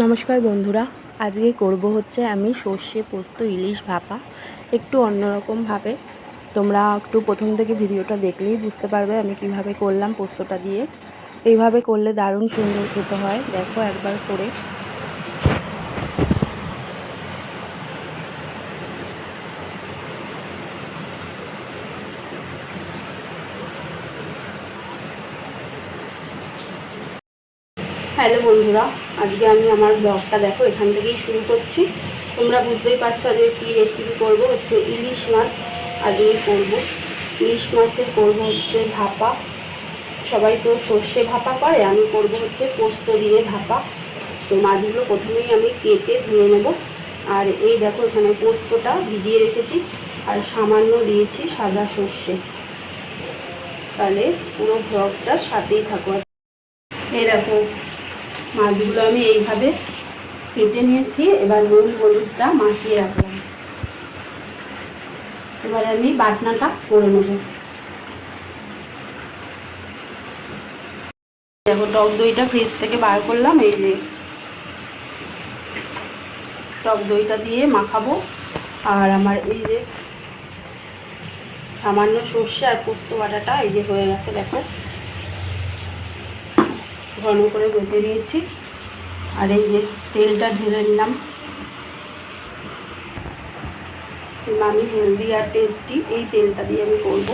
নমস্কার বন্ধুরা, আজকে করব হচ্ছে আমি সর্ষে পোস্ত, ইলিশ ভাপা, একটু অন্যরকমভাবে তোমরা একটু প্রথম থেকে ভিডিওটা দেখলেই বুঝতে পারবে আমি কীভাবে করলাম পোস্তটা দিয়ে। এইভাবে করলে দারুণ সুন্দর খেতে হয়। দেখো একবার করে। হ্যালো বন্ধুরা, আজকে আমি আমার ব্লগটা দেখো, এখান থেকেই শুরু করছি। তোমরা বুঝতেই পারছ আজকে কী রেসিপি করব, হচ্ছে ইলিশ মাছ আজকে করব। ইলিশ মাছের করব হচ্ছে ভাপা। সবাই তো সর্ষে ভাপা করে আমি করব হচ্ছে পোস্ত দিয়ে ভাপা। তো মাছগুলো প্রথমেই আমি কেটে ধুয়ে নেব। আর এই দেখো, এখানে পোস্তটা ভিজিয়ে রেখেছি, আর সামান্য দিয়েছি সাদা সর্ষে। তাহলে পুরো ভ্লগটার সাথেই থাকো। এই দেখো মাছগুলো আমি এইভাবে কেটে নিয়েছি। এবার নুন, হলুদটা মাখিয়ে রাখলাম। এবার আমি বাটনাটা করে নেব। দেখো, টক দইটা ফ্রিজ থেকে বার করলাম, এই যে টক দইটা দিয়ে মাখাবো। আর আমার এই যে সামান্য সর্ষে আর পোস্ত বাটাটা এই যে হয়ে গেছে, দেখো। ঘন করে বেটে নিয়েছি আর এই যে তেলটা ঢেলে নিলাম। আমি হেলদি আর টেস্টি এই তেলটা দিয়ে আমি করব।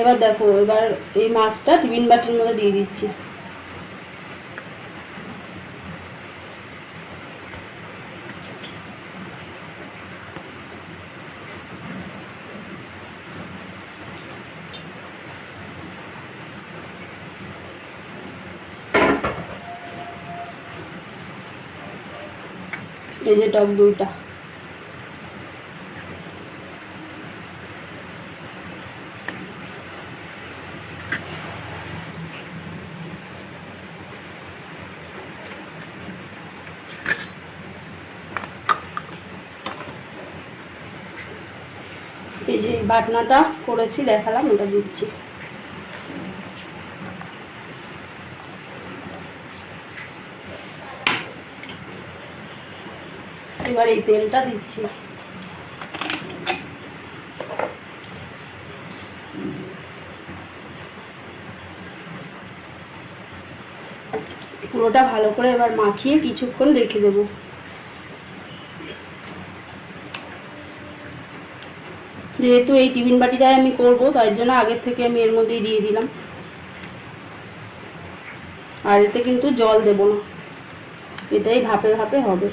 এবার দেখো, এবার এই মাছটা টিফিন বাটির মধ্যে দিয়ে দিচ্ছি। এই যে টক দইটা। এই যে বাটনাটা করেছি দেখালাম ওটা দিচ্ছি। এবার এই তেলটা দিচ্ছি। পুরোটা ভালো করে এবার মাখিয়ে কিছুক্ষণ রেখে দেব। যেহেতু এই টিফিন বাটিটাই আমি করব, তাই জন্য আগের থেকে আমি এর মধ্যেই দিয়ে দিলাম। আর এতে কিন্তু জল দেব না। এটাই ভাপে ভাপে হবে।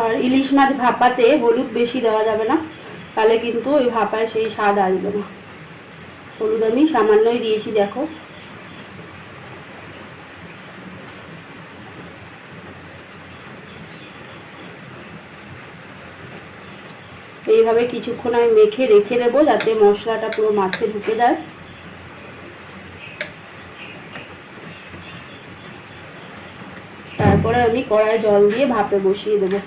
আর ইলিশ মাছ ভাপাতে হলুদ বেশি দেওয়া যাবে না, তাহলে কিন্তু ওই ভাপায় সেই স্বাদ আসবে না। হলুদ আমি সামান্যই দিয়েছি, দেখো। এইভাবে কিছুক্ষণ আমি মেখে রেখে দেবো, যাতে মশলাটা পুরো মাছে ঢুকে যায়। তারপরে আমি কড়াই জল দিয়ে ভাপে বসিয়ে দেবো।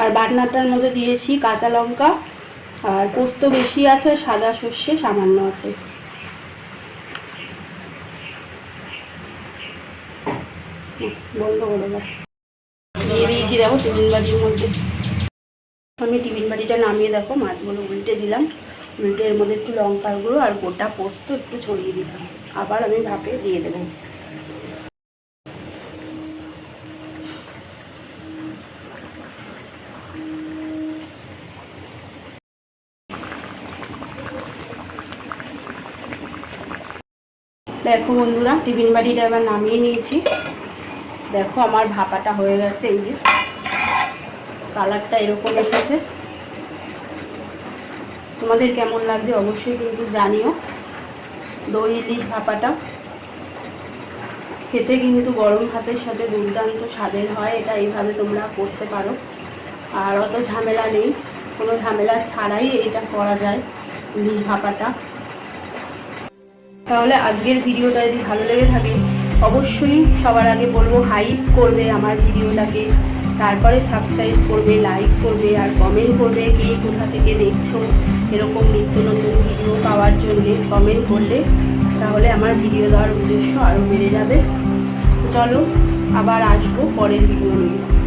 আর বাটনাটার মধ্যে দিয়েছি কাঁচা লঙ্কা, আর পোস্ত বেশি আছে, সাদা সর্ষে সামান্য আছে। বন্ধ করে দিয়ে দেখো, টিফিন বাটির মধ্যে। আমি টিফিন বাটিটা নামিয়ে দেখো, মাছগুলো উল্টে দিলাম। উল্টে এর মধ্যে একটু লঙ্কার গুঁড়ো আর গোটা পোস্ত একটু ছড়িয়ে দিলাম। আবার আমি ভাপে দিয়ে দেবো। দেখো বন্ধুরা, টিফিন বাটিটা এবার নামিয়ে নিয়েছি। দেখো আমার ভাপাটা হয়ে গেছে, এই যে। কালারটা এরকম এসেছে। তোমাদের কেমন লাগবে অবশ্যই কিন্তু জানিও। দই, ইলিশ ভাপাটা। খেতে কিন্তু গরম ভাতের সাথে দুর্দান্ত স্বাদের হয়, এটা এইভাবে তোমরা করতে পারো। আর অত ঝামেলা নেই, কোনো ঝামেলা ছাড়াই এটা করা যায়, ইলিশ ভাপাটা। তাহলে আজকের ভিডিওটা যদি ভালো লেগে থাকে অবশ্যই সবার আগে বলব হাইপ করবে আমার ভিডিওটাকে। তারপরে সাবস্ক্রাইব করবে লাইক করবে আর কমেন্ট করবে কে কোথা থেকে দেখছ এরকম নিত্য নতুন ভিডিও পাওয়ার জন্যে। কমেন্ট করলে তাহলে আমার ভিডিও দেওয়ার উদ্দেশ্য আরও বেড়ে যাবে। চলো আবার আসব পরের ভিডিও নিয়ে।